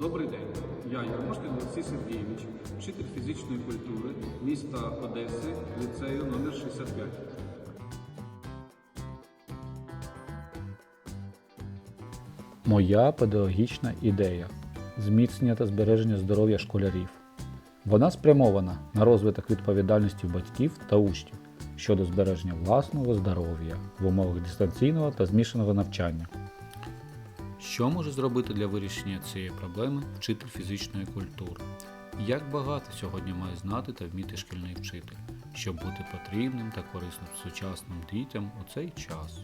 Добрий день. Я Ярмошкін Олексій Сергійович, вчитель фізичної культури міста Одеси, ліцею номер 65. Моя педагогічна ідея зміцнення та збереження здоров'я школярів. Вона спрямована на розвиток відповідальності батьків та учнів щодо збереження власного здоров'я в умовах дистанційного та змішаного навчання. Що може зробити для вирішення цієї проблеми вчитель фізичної культури? Як багато сьогодні має знати та вміти шкільний вчитель, щоб бути потрібним та корисним сучасним дітям у цей час?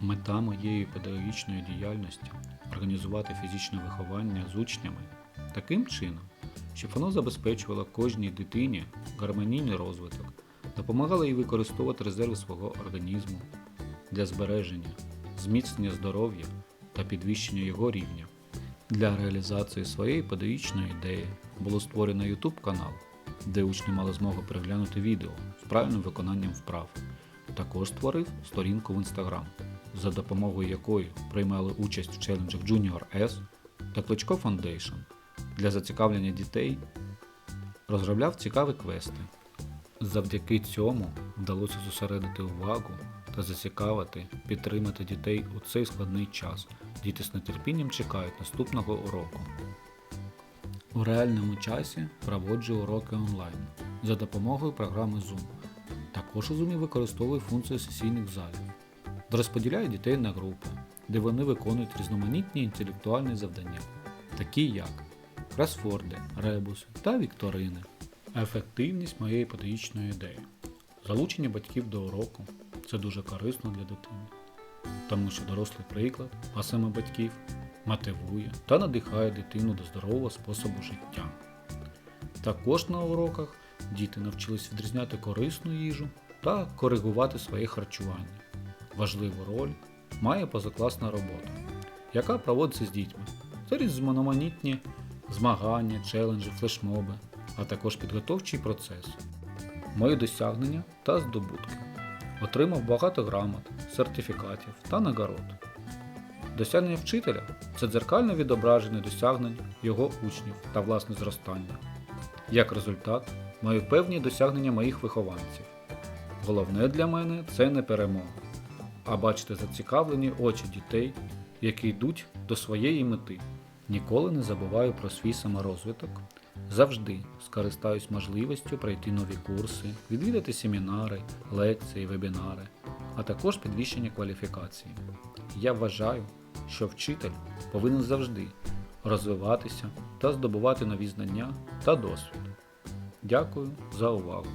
Мета моєї педагогічної діяльності організувати фізичне виховання з учнями таким чином, щоб воно забезпечувало кожній дитині гармонійний розвиток, допомагало їй використовувати резерви свого організму для збереження, зміцнення здоров'я та підвищення його рівня. Для реалізації своєї педагогічної ідеї було створено YouTube канал, де учні мали змогу переглянути відео з правильним виконанням вправ. Також створив сторінку в Instagram, за допомогою якої приймали участь в челенджах Junior S та Кличко Foundation. Для зацікавлення дітей розробляв цікаві квести. Завдяки цьому вдалося зосередити увагу та зацікавити, підтримати дітей у цей складний час. Діти з нетерпінням чекають наступного уроку. У реальному часі проводжу уроки онлайн за допомогою програми Zoom. Також у Zoom використовую функцію сесійних залів, розподіляю дітей на групи, де вони виконують різноманітні інтелектуальні завдання, такі як кросворди, ребуси та вікторини. Ефективність моєї педагогічної ідеї. Залучення батьків до уроку це дуже корисно для дитини, тому що дорослий приклад, а саме батьків, мотивує та надихає дитину до здорового способу життя. Також на уроках діти навчились відрізняти корисну їжу та коригувати своє харчування. Важливу роль має позакласна робота, яка проводиться з дітьми. Це різноманітні змагання, челенджі, флешмоби, а також підготовчий процес. Мої досягнення та здобутки. Отримав багато грамот, сертифікатів та нагород. Досягнення вчителя це дзеркальне відображення досягнень його учнів та власне зростання. Як результат, маю певні досягнення моїх вихованців. Головне для мене це не перемога, а бачити зацікавлені очі дітей, які йдуть до своєї мети. Ніколи не забуваю про свій саморозвиток. Завжди скористаюсь можливістю пройти нові курси, відвідати семінари, лекції, вебінари, а також підвищення кваліфікації. Я вважаю, що вчитель повинен завжди розвиватися та здобувати нові знання та досвід. Дякую за увагу!